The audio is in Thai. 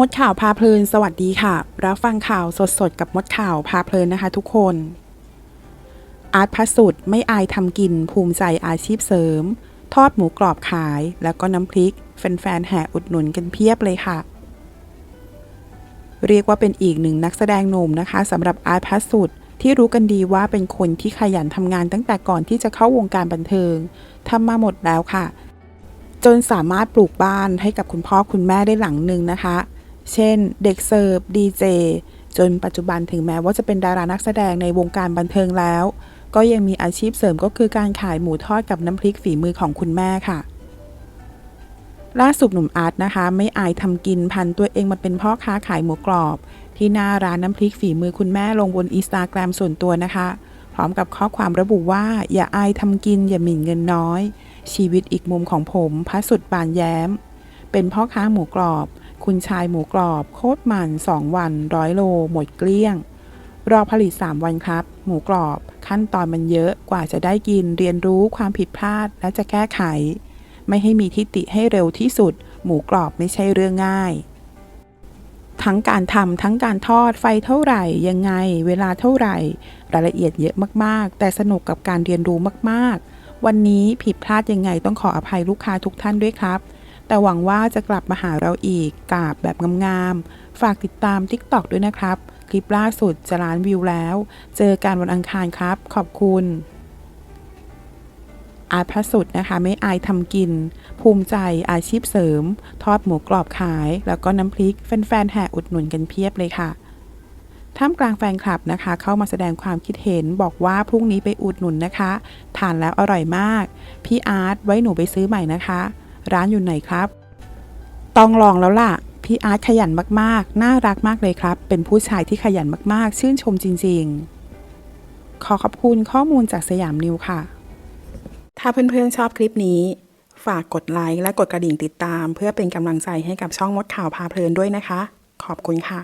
มดข่าวพาเพลิน สวัสดีค่ะ รับฟังข่าวสดๆ กับมดข่าวพาเพลินนะคะทุกคน อาร์ตพัสุดไม่อายทำกินภูมิใจอาชีพเสริม ทอดหมูกรอบขาย แล้วก็น้ำพริก แฟนๆแห่อุดหนุนกันเพียบเลยค่ะ เรียกว่าเป็นอีกหนึ่งนักแสดงหนุ่มนะคะสำหรับอาร์ตพัสุดที่รู้กันดีว่าเป็นคนที่ขยันทำงานตั้งแต่ก่อนที่จะเข้าวงการบันเทิงทำมาหมดแล้วค่ะ จนสามารถปลูกบ้านให้กับคุณพ่อคุณแม่ได้หลังหนึ่งนะคะ เช่น เด็กเสิร์ฟดีเจจนปัจจุบันถึงแม้ว่าจะเป็นดารานักแสดงในวงการบันเทิงแล้ว ก็ยังมีอาชีพเสริมก็คือการขายหมูทอดกับน้ำพริกฝีมือของคุณแม่ค่ะ ล่าสุดหนุ่มอาร์ตนะคะ ไม่อายทำกินพันตัวเองมาเป็นพ่อค้าขายหมูกรอบ ที่หน้าร้านน้ำพริกฝีมือคุณแม่ลงบนอินสตาแกรมส่วนตัวนะคะ พร้อมกับข้อความระบุว่า อย่าอายทำกินอย่าหมิ่นเงินน้อย ชีวิตอีกมุมของผมพระสุดบานแย้ม เป็นพ่อค้าหมูกรอบ คุณชายหมูกรอบโคตรมัน 2 วันร้อยโล หมดเกลี้ยง รอผลิต 3 วันครับ หมูกรอบ ขั้นตอนมันเยอะกว่าจะได้กินเรียนรู้ความผิดพลาดและจะแก้ไข ไม่ให้มีทิฏฐิให้เร็วที่สุด หมูกรอบไม่ใช่เรื่องง่าย ทั้งการทำทั้งการทอดไฟเท่าไหร่ ยังไง เวลาเท่าไหร่ รายละเอียดเยอะมากๆ แต่สนุกกับการเรียนรู้มากๆ วันนี้ผิดพลาดยังไงต้องขออภัยลูกค้าทุกท่านด้วยครับ แต่หวังว่าจะกลับมาหาเราอีกกราบแบบงามๆ ฝากติดตาม TikTok ด้วยนะครับ คลิปล่าสุดจะล้านวิวแล้ว เจอกันวันอังคารครับ ขอบคุณอาร์ตพระสุดนะคะ ไม่อายทำกิน ภูมิใจอาชีพเสริม ทอดหมูกรอบขาย แล้วก็น้ำพริก แฟนๆแห่อุดหนุนกันเพียบเลยค่ะท่ามกลางแฟนคลับนะคะ เข้ามาแสดงความคิดเห็นบอกว่าพรุ่งนี้ไปอุดหนุนนะคะ ทานแล้วอร่อยมาก พี่อาร์ตไว้หนูไปซื้อใหม่นะคะ ร้านอยู่ไหนครับ ต้องลองแล้วล่ะ พี่อาร์ตขยันมากๆ น่ารักมากเลยครับ เป็นผู้ชายที่ขยันมากๆ ชื่นชมจริงๆ ขอขอบคุณข้อมูลจากสยามนิวค่ะ ถ้าเพื่อนๆชอบคลิปนี้ ฝากกดไลค์และกดกระดิ่งติดตาม เพื่อเป็นกำลังใจให้กับช่องมดข่าวพาเพลินด้วยนะคะ ขอบคุณค่ะ